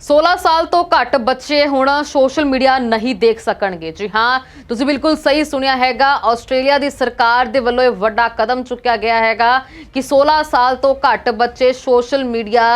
16 ਸਾਲ ਤੋਂ ਘੱਟ ਬੱਚੇ ਹੁਣ ਸੋਸ਼ਲ ਮੀਡੀਆ ਨਹੀਂ ਦੇਖ ਸਕਣਗੇ। ਜੀ ਹਾਂ, ਤੁਸੀਂ ਬਿਲਕੁਲ ਸਹੀ ਸੁਣਿਆ ਹੈਗਾ। ਆਸਟ੍ਰੇਲੀਆ ਦੀ ਸਰਕਾਰ ਦੇ ਵੱਲੋਂ ਇਹ ਵੱਡਾ ਕਦਮ ਚੁੱਕਿਆ ਗਿਆ ਹੈਗਾ ਕਿ 16 ਸਾਲ ਤੋਂ ਘੱਟ ਬੱਚੇ ਸੋਸ਼ਲ ਮੀਡੀਆ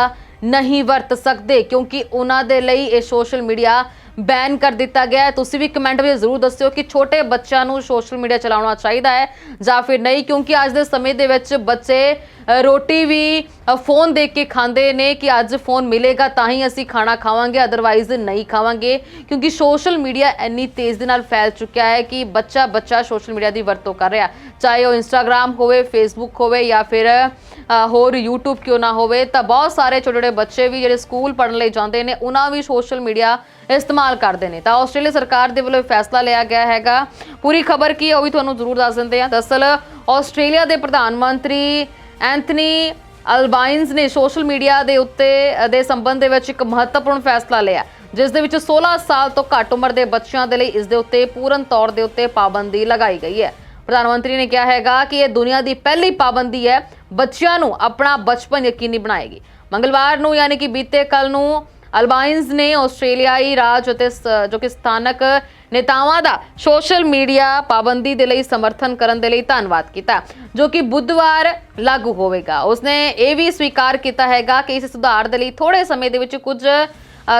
ਨਹੀਂ ਵਰਤ ਸਕਦੇ, ਕਿਉਂਕਿ ਉਹਨਾਂ ਦੇ ਲਈ ਇਹ ਸੋਸ਼ਲ ਮੀਡੀਆ ਬੈਨ ਕਰ ਦਿੱਤਾ ਗਿਆ ਹੈ। ਤੁਸੀਂ ਵੀ ਕਮੈਂਟ ਵਿੱਚ ਜ਼ਰੂਰ ਦੱਸਿਓ ਕਿ ਛੋਟੇ ਬੱਚਿਆਂ ਨੂੰ ਸੋਸ਼ਲ ਮੀਡੀਆ ਚਲਾਉਣਾ ਚਾਹੀਦਾ ਹੈ ਜਾਂ ਫਿਰ ਨਹੀਂ, ਕਿਉਂਕਿ ਅੱਜ ਦੇ ਸਮੇਂ ਦੇ ਵਿੱਚ ਬੱਚੇ ਰੋਟੀ ਵੀ ਫੋਨ ਦੇਖ ਕੇ ਖਾਂਦੇ ਨੇ ਕਿ ਅੱਜ ਫੋਨ ਮਿਲੇਗਾ ਤਾਂ ਹੀ ਅਸੀਂ ਖਾਣਾ ਖਾਵਾਂਗੇ ਅਦਰਵਾਈਜ਼ ਨਹੀਂ ਖਾਵਾਂਗੇ, ਕਿਉਂਕਿ ਸੋਸ਼ਲ ਮੀਡੀਆ ਇੰਨੀ ਤੇਜ਼ ਦੇ ਨਾਲ ਫੈਲ ਚੁੱਕਿਆ ਹੈ ਕਿ ਬੱਚਾ ਬੱਚਾ ਸੋਸ਼ਲ ਮੀਡੀਆ ਦੀ ਵਰਤੋਂ ਕਰ ਰਿਹਾ। ਚਾਹੇ ਉਹ ਇੰਸਟਾਗ੍ਰam ਹੋਵੇ ਫੇਸਬੁੱਕ ਹੋਵੇ ਜਾਂ ਫਿਰ ਹੋਰ YouTube ਕਿਉਂ ਨਾ ਹੋਵੇ, ਤਾਂ ਬਹੁਤ ਸਾਰੇ ਛੋਟੇ ਛੋਟੇ ਬੱਚੇ ਵੀ ਜਿਹੜੇ ਸਕੂਲ ਪੜ੍ਹਨ ਲਈ ਜਾਂਦੇ ਨੇ, ਉਹਨਾਂ ਵੀ ਸੋਸ਼ਲ ਮੀਡੀਆ ਇਸਤੇਮਾਲ ਕਰਦੇ ਨੇ। ਤਾਂ ਆਸਟ੍ਰੇਲੀਆ ਸਰਕਾਰ ਦੇ ਵੱਲੋਂ ਇਹ ਫੈਸਲਾ ਲਿਆ ਗਿਆ ਹੈਗਾ। ਪੂਰੀ ਖਬਰ ਕੀ ਹੈ ਉਹ ਵੀ ਤੁਹਾਨੂੰ ਜ਼ਰੂਰ ਦੱਸ ਦਿੰਦੇ ਹਾਂ। ਦਰਅਸਲ ਆਸਟ੍ਰੇਲੀਆ ਦੇ ਪ੍ਰਧਾਨ ਮੰਤਰੀ ਐਂਥਨੀ ਅਲਬਾਈਨਸ ਨੇ ਸੋਸ਼ਲ ਮੀਡੀਆ ਦੇ ਉੱਤੇ ਦੇ ਸੰਬੰਧ ਦੇ ਵਿੱਚ ਇੱਕ ਮਹੱਤਵਪੂਰਨ ਫੈਸਲਾ ਲਿਆ ਜਿਸ ਦੇ ਵਿੱਚ 16 ਸਾਲ ਤੋਂ ਘੱਟ ਉਮਰ ਦੇ ਬੱਚਿਆਂ ਦੇ ਲਈ ਇਸ ਦੇ ਉੱਤੇ ਪੂਰਨ ਤੌਰ ਦੇ ਉੱਤੇ ਪਾਬੰਦੀ ਲਗਾਈ ਗਈ ਹੈ। ਪ੍ਰਧਾਨ ਮੰਤਰੀ ਨੇ ਕਿਹਾ ਹੈਗਾ ਕਿ ਇਹ ਦੁਨੀਆ ਦੀ ਪਹਿਲੀ ਪਾਬੰਦੀ ਹੈ, ਬੱਚਿਆਂ ਨੂੰ ਆਪਣਾ ਬਚਪਨ ਯਕੀਨੀ ਬਣਾਏਗੀ। ਮੰਗਲਵਾਰ ਨੂੰ ਯਾਨੀ ਕਿ ਬੀਤੇ ਕੱਲ ਨੂੰ ਅਲਬਾਈਨਸ ਨੇ ਆਸਟ੍ਰੇਲੀਆਈ ਰਾਜ ਅਤੇ ਸ- ਜੋ ਕਿ ਸਥਾਨਕ ਨੇਤਾਵਾਂ ਦਾ ਸੋਸ਼ਲ ਮੀਡੀਆ ਪਾਬੰਦੀ ਦੇ ਲਈ ਸਮਰਥਨ ਕਰਨ ਦੇ ਲਈ ਧੰਨਵਾਦ ਕੀਤਾ, ਜੋ ਕਿ ਬੁੱਧਵਾਰ ਲਾਗੂ ਹੋਵੇਗਾ। ਉਸਨੇ ਇਹ ਵੀ ਸਵੀਕਾਰ ਕੀਤਾ ਹੈਗਾ ਕਿ ਇਸ ਸੁਧਾਰ ਦੇ ਲਈ ਥੋੜੇ ਸਮੇਂ ਦੇ ਵਿੱਚ ਕੁਝ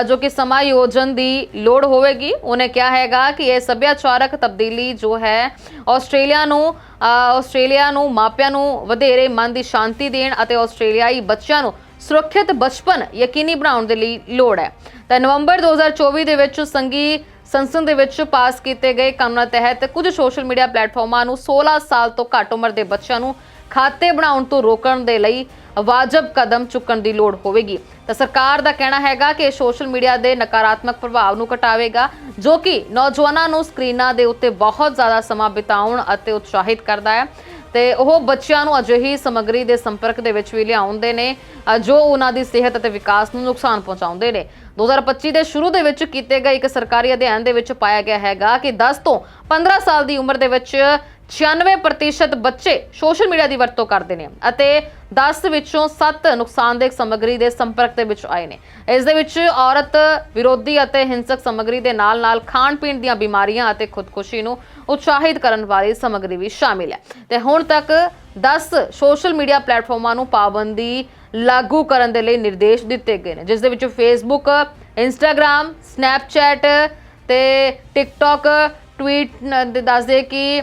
ਜੋ ਕਿ ਸਮਾਯੋਜਨ ਦੀ ਲੋੜ ਹੋਵੇਗੀ। ਉਹਨੇ ਕਿਹਾ ਹੈਗਾ ਕਿ ਇਹ ਸੱਭਿਆਚਾਰਕ ਤਬਦੀਲੀ ਜੋ ਹੈ, ਆਸਟ੍ਰੇਲੀਆ ਨੂੰ ਆਸਟ੍ਰੇਲੀਆ ਨੂੰ ਮਾਪਿਆਂ ਨੂੰ ਵਧੇਰੇ ਮਨ ਦੀ ਸ਼ਾਂਤੀ ਦੇਣ ਅਤੇ ਆਸਟ੍ਰੇਲੀਆਈ ਬੱਚਿਆਂ ਨੂੰ ਸੁਰੱਖਿਅਤ ਬਚਪਨ ਯਕੀਨੀ ਬਣਾਉਣ ਦੇ ਲਈ ਲੋੜ ਹੈ। ਤਾਂ ਨਵੰਬਰ 2024 ਦੇ ਵਿੱਚ ਸੰਗੀ ਸੰਸਦ ਦੇ ਵਿੱਚ ਪਾਸ ਕੀਤੇ ਗਏ ਕਾਨੂੰਨਾਂ ਤਹਿਤ ਕੁਝ ਸੋਸ਼ਲ ਮੀਡੀਆ ਪਲੇਟਫਾਰਮਾਂ ਨੂੰ 16 ਸਾਲ ਤੋਂ ਘੱਟ ਉਮਰ ਦੇ ਬੱਚਿਆਂ ਨੂੰ ਖਾਤੇ ਬਣਾਉਣ ਤੋਂ ਰੋਕਣ ਦੇ ਲਈ ਵਾਜਬ ਕਦਮ ਚੁੱਕਣ ਦੀ ਲੋੜ ਹੋਵੇਗੀ। ਤਾਂ ਸਰਕਾਰ ਦਾ ਕਹਿਣਾ ਹੈਗਾ ਕਿ ਇਹ ਸੋਸ਼ਲ ਮੀਡੀਆ ਦੇ ਨਕਾਰਾਤਮਕ ਪ੍ਰਭਾਵ ਨੂੰ ਘਟਾਵੇਗਾ, ਜੋ ਕਿ ਨੌਜਵਾਨਾਂ ਨੂੰ ਸਕਰੀਨਾਂ ਦੇ ਉੱਤੇ ਬਹੁਤ ਜ਼ਿਆਦਾ ਸਮਾਂ ਬਿਤਾਉਣ ਅਤੇ ਉਤਸ਼ਾਹਿਤ ਕਰਦਾ ਹੈ। ਤੇ ਉਹ ਬੱਚਿਆਂ ਨੂੰ ਅਜਿਹੀ ਸਮੱਗਰੀ ਦੇ ਸੰਪਰਕ ਦੇ ਵਿੱਚ ਵੀ ਲਿਆਉਂਦੇ ਨੇ ਜੋ ਉਹਨਾਂ ਦੀ ਸਿਹਤ ਅਤੇ ਵਿਕਾਸ ਨੂੰ ਨੁਕਸਾਨ ਪਹੁੰਚਾਉਂਦੇ ਨੇ। 2025 ਦੇ ਸ਼ੁਰੂ ਦੇ ਵਿੱਚ ਕੀਤੇ ਗਏ ਇੱਕ ਸਰਕਾਰੀ ਅਧਿਐਨ ਦੇ ਵਿੱਚ ਪਾਇਆ ਗਿਆ ਹੈਗਾ ਕਿ 10 ਤੋਂ 15 ਸਾਲ ਦੀ ਉਮਰ ਦੇ ਵਿੱਚ 96% ਬੱਚੇ ਸੋਸ਼ਲ ਮੀਡੀਆ ਦੀ ਵਰਤੋਂ ਕਰਦੇ ਨੇ ਅਤੇ 10 ਵਿੱਚੋਂ 7 ਨੁਕਸਾਨਦਾਇਕ ਸਮੱਗਰੀ ਦੇ ਸੰਪਰਕ ਦੇ ਵਿੱਚ ਆਏ ਨੇ। ਇਸ ਦੇ ਵਿੱਚ ਔਰਤ ਵਿਰੋਧੀ ਅਤੇ ਹਿੰਸਕ ਸਮੱਗਰੀ ਦੇ ਨਾਲ-ਨਾਲ ਖਾਣ ਪੀਣ ਦੀਆਂ ਬਿਮਾਰੀਆਂ ਅਤੇ ਖੁਦਕੁਸ਼ੀ ਨੂੰ ਉਤਸ਼ਾਹਿਤ ਕਰਨ ਵਾਲੀ ਸਮੱਗਰੀ ਵੀ ਸ਼ਾਮਿਲ ਹੈ। ਤੇ ਹੁਣ ਤੱਕ 10 ਸੋਸ਼ਲ ਮੀਡੀਆ ਪਲੇਟਫਾਰਮਾਂ ਨੂੰ ਪਾਬੰਦੀ ਲਾਗੂ ਕਰਨ ਦੇ ਲਈ ਨਿਰਦੇਸ਼ ਦਿੱਤੇ ਗਏ ਨੇ, ਜਿਸ ਦੇ ਵਿੱਚ ਫੇਸਬੁੱਕ ਇੰਸਟਾਗ੍ਰam ਸਨੈਪਚੈਟ ਤੇ ਟਿਕਟੌਕ ਟਵੀਟ ਨ- ਦੱਸਦੇ ਕਿ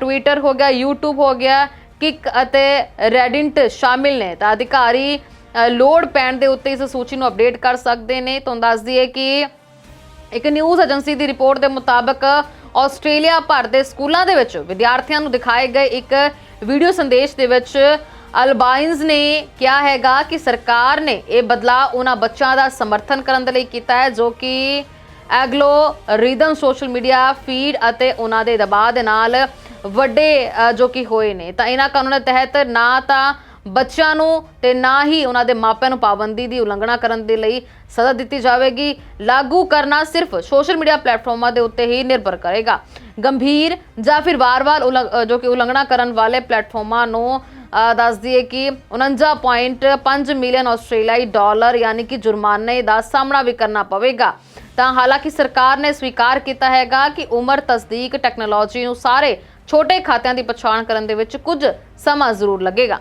ਟਵਿੱਟਰ ਹੋ ਗਿਆ YouTube ਹੋ ਗਿਆ ਕਿਕ ਅਤੇ ਰੈਡਿੰਟ ਸ਼ਾਮਿਲ ਨੇ। ਤਾਂ ਅਧਿਕਾਰੀ ਅ, ਲੋਡ ਪੈਣ ਦੇ ਉੱਤੇ ਇਸ ਸੂਚੀ ਨੂੰ ਅਪਡੇਟ ਕਰ ਸਕਦੇ ਨੇ। ਤੁਹਾਨੂੰ ਦੱਸ ਦਈਏ ਕਿ ਇੱਕ ਨਿਊਜ਼ ਏਜੰਸੀ ਦੀ ਰਿਪੋਰਟ ਦੇ ਮੁਤਾਬਕ ਆਸਟ੍ਰੇਲੀਆ ਭਰ ਦੇ ਸਕੂਲਾਂ ਦੇ ਵਿੱਚ ਵਿਦਿਆਰਥੀਆਂ ਨੂੰ ਦਿਖਾਏ ਗਏ ਇੱਕ ਵੀਡੀਓ ਸੰਦੇਸ਼ ਦੇ ਵਿੱਚ ਅਲਬਾਈਨਸ ਨੇ ਕਿਹਾ ਹੈਗਾ ਕਿ ਸਰਕਾਰ ਨੇ ਇਹ ਬਦਲਾਅ ਉਹਨਾਂ ਬੱਚਿਆਂ ਦਾ ਸਮਰਥਨ ਕਰਨ ਦੇ ਲਈ ਕੀਤਾ ਹੈ ਜੋ ਕਿ algorithm social media feed ਅਤੇ ਉਹਨਾਂ ਦੇ ਦਬਾਅ ਦੇ ਨਾਲ ਵੱਡੇ ਜੋ ਕਿ ਹੋਏ ਨੇ। ਤਾਂ ਇਹਨਾਂ ਕਾਨੂੰਨਾਂ ਤਹਿਤ ਨਾ ਤਾਂ ਬੱਚਿਆਂ ਨੂੰ ਤੇ ਨਾ ਹੀ ਉਹਨਾਂ ਦੇ ਮਾਪਿਆਂ ਨੂੰ ਪਾਬੰਦੀ ਦੀ ਉਲੰਘਣਾ ਕਰਨ ਦੇ ਲਈ ਸਜ਼ਾ ਦਿੱਤੀ ਜਾਵੇਗੀ। ਲਾਗੂ ਕਰਨਾ ਸਿਰਫ ਸੋਸ਼ਲ ਮੀਡੀਆ ਪਲੇਟਫਾਰਮਾਂ ਦੇ ਉੱਤੇ ਹੀ ਨਿਰਭਰ ਕਰੇਗਾ। ਗੰਭੀਰ ਜਾਂ ਫਿਰ ਵਾਰ-ਵਾਰ ਉਲੰਘ- ਜੋ ਕਿ ਉਲੰਘਣਾ ਕਰਨ ਵਾਲੇ ਪਲੇਟਫਾਰਮਾਂ ਨੂੰ ਅ, ਦੱਸ ਦਈਏ ਕਿ 49.5 ਮਿਲੀਅਨ ਆਸਟ੍ਰੇਲੀਆਈ ਡਾਲਰ ਯਾਨੀ ਕਿ ਜੁਰਮਾਨੇ ਦਾ ਸਾਹਮਣਾ ਵੀ ਕਰਨਾ ਪਵੇਗਾ। ਤਾਂ ਹਾਲਾਂਕਿ ਸਰਕਾਰ ਨੇ ਸਵੀਕਾਰ ਕੀਤਾ ਹੈਗਾ ਕਿ ਉਮਰ ਤਸਦੀਕ ਟੈਕਨੋਲੋਜੀ ਨੂੰ ਸਾਰੇ ਛੋਟੇ ਖਾਤਿਆਂ ਦੀ ਪਛਾਣ ਕਰਨ ਦੇ ਵਿੱਚ ਕੁਝ ਸਮਾਂ ਜ਼ਰੂਰ ਲੱਗੇਗਾ।